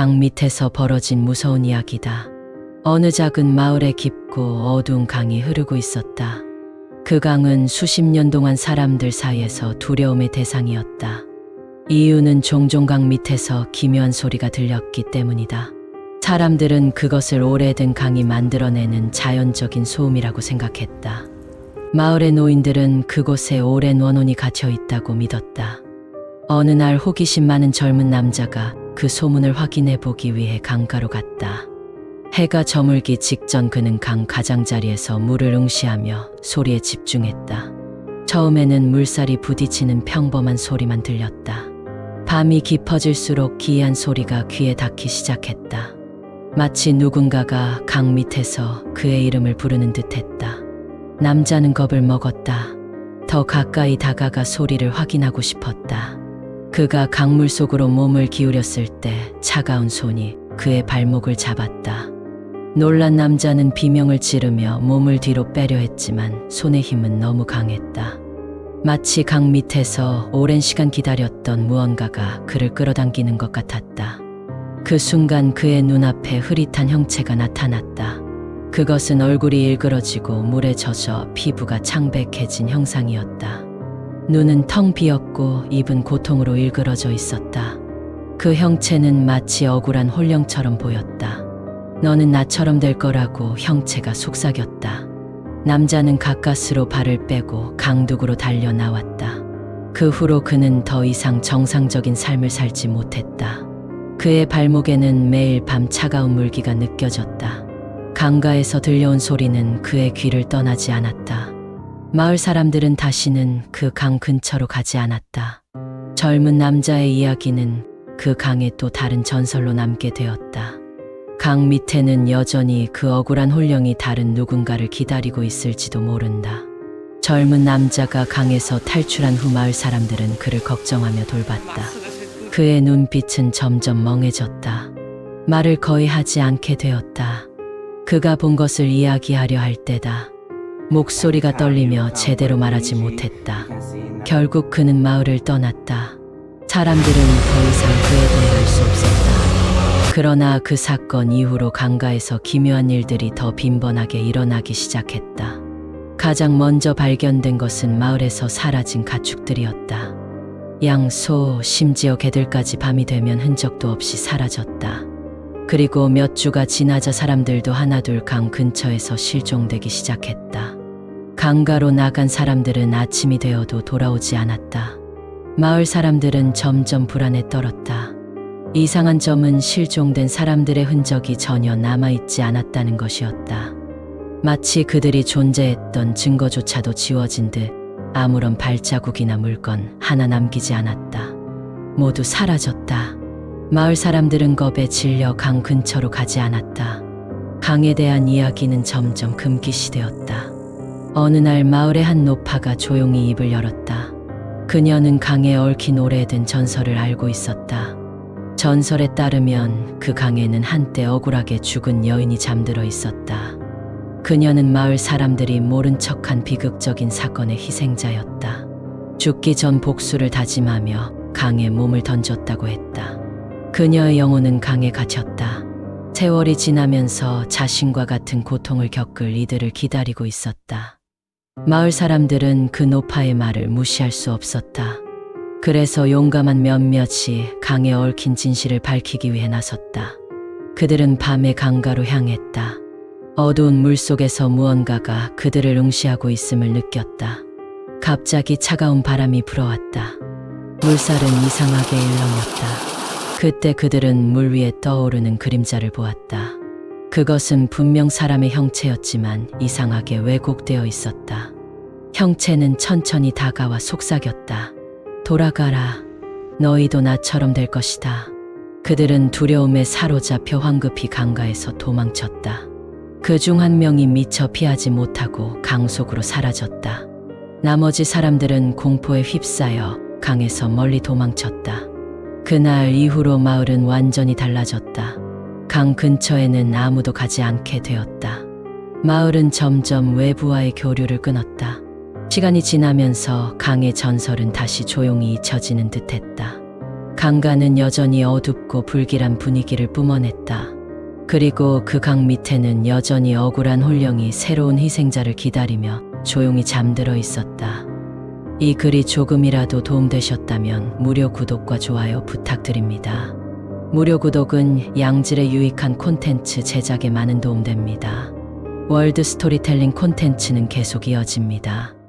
강 밑에서 벌어진 무서운 이야기다. 어느 작은 마을에 깊고 어두운 강이 흐르고 있었다. 그 강은 수십 년 동안 사람들 사이에서 두려움의 대상이었다. 이유는 종종 강 밑에서 기묘한 소리가 들렸기 때문이다. 사람들은 그것을 오래된 강이 만들어내는 자연적인 소음이라고 생각했다. 마을의 노인들은 그곳에 오랜 원혼이 갇혀 있다고 믿었다. 어느 날 호기심 많은 젊은 남자가 그 소문을 확인해 보기 위해 강가로 갔다. 해가 저물기 직전 그는 강 가장자리에서 물을 응시하며 소리에 집중했다. 처음에는 물살이 부딪히는 평범한 소리만 들렸다. 밤이 깊어질수록 기이한 소리가 귀에 닿기 시작했다. 마치 누군가가 강 밑에서 그의 이름을 부르는 듯했다. 남자는 겁을 먹었다. 더 가까이 다가가 소리를 확인하고 싶었다. 그가 강물 속으로 몸을 기울였을 때 차가운 손이 그의 발목을 잡았다. 놀란 남자는 비명을 지르며 몸을 뒤로 빼려 했지만 손의 힘은 너무 강했다. 마치 강 밑에서 오랜 시간 기다렸던 무언가가 그를 끌어당기는 것 같았다. 그 순간 그의 눈앞에 흐릿한 형체가 나타났다. 그것은 얼굴이 일그러지고 물에 젖어 피부가 창백해진 형상이었다. 눈은 텅 비었고 입은 고통으로 일그러져 있었다. 그 형체는 마치 억울한 홀령처럼 보였다. 너는 나처럼 될 거라고 형체가 속삭였다. 남자는 가까스로 발을 빼고 강둑으로 달려 나왔다. 그 후로 그는 더 이상 정상적인 삶을 살지 못했다. 그의 발목에는 매일 밤 차가운 물기가 느껴졌다. 강가에서 들려온 소리는 그의 귀를 떠나지 않았다. 마을 사람들은 다시는 그 강 근처로 가지 않았다. 젊은 남자의 이야기는 그 강에 또 다른 전설로 남게 되었다. 강 밑에는 여전히 그 억울한 홀령이 다른 누군가를 기다리고 있을지도 모른다. 젊은 남자가 강에서 탈출한 후 마을 사람들은 그를 걱정하며 돌봤다. 그의 눈빛은 점점 멍해졌다. 말을 거의 하지 않게 되었다. 그가 본 것을 이야기하려 할 때다. 목소리가 떨리며 제대로 말하지 못했다. 결국 그는 마을을 떠났다. 사람들은 더 이상 그에 대해 알 수 없었다. 그러나 그 사건 이후로 강가에서 기묘한 일들이 더 빈번하게 일어나기 시작했다. 가장 먼저 발견된 것은 마을에서 사라진 가축들이었다. 양, 소, 심지어 개들까지 밤이 되면 흔적도 없이 사라졌다. 그리고 몇 주가 지나자 사람들도 하나둘 강 근처에서 실종되기 시작했다. 강가로 나간 사람들은 아침이 되어도 돌아오지 않았다. 마을 사람들은 점점 불안에 떨었다. 이상한 점은 실종된 사람들의 흔적이 전혀 남아있지 않았다는 것이었다. 마치 그들이 존재했던 증거조차도 지워진 듯 아무런 발자국이나 물건 하나 남기지 않았다. 모두 사라졌다. 마을 사람들은 겁에 질려 강 근처로 가지 않았다. 강에 대한 이야기는 점점 금기시되었다. 어느 날 마을의 한 노파가 조용히 입을 열었다. 그녀는 강에 얽힌 오래된 전설을 알고 있었다. 전설에 따르면 그 강에는 한때 억울하게 죽은 여인이 잠들어 있었다. 그녀는 마을 사람들이 모른 척한 비극적인 사건의 희생자였다. 죽기 전 복수를 다짐하며 강에 몸을 던졌다고 했다. 그녀의 영혼은 강에 갇혔다. 세월이 지나면서 자신과 같은 고통을 겪을 이들을 기다리고 있었다. 마을 사람들은 그 노파의 말을 무시할 수 없었다. 그래서 용감한 몇몇이 강에 얽힌 진실을 밝히기 위해 나섰다. 그들은 밤에 강가로 향했다. 어두운 물 속에서 무언가가 그들을 응시하고 있음을 느꼈다. 갑자기 차가운 바람이 불어왔다. 물살은 이상하게 일렁였다. 그때 그들은 물 위에 떠오르는 그림자를 보았다. 그것은 분명 사람의 형체였지만 이상하게 왜곡되어 있었다. 형체는 천천히 다가와 속삭였다. 돌아가라. 너희도 나처럼 될 것이다. 그들은 두려움에 사로잡혀 황급히 강가에서 도망쳤다. 그 중 한 명이 미처 피하지 못하고 강 속으로 사라졌다. 나머지 사람들은 공포에 휩싸여 강에서 멀리 도망쳤다. 그날 이후로 마을은 완전히 달라졌다. 강 근처에는 아무도 가지 않게 되었다. 마을은 점점 외부와의 교류를 끊었다. 시간이 지나면서 강의 전설은 다시 조용히 잊혀지는 듯했다. 강가는 여전히 어둡고 불길한 분위기를 뿜어냈다. 그리고 그 강 밑에는 여전히 억울한 홀령이 새로운 희생자를 기다리며 조용히 잠들어 있었다. 이 글이 조금이라도 도움되셨다면 무료 구독과 좋아요 부탁드립니다. 무료 구독은 양질의 유익한 콘텐츠 제작에 많은 도움됩니다. 월드 스토리텔링 콘텐츠는 계속 이어집니다.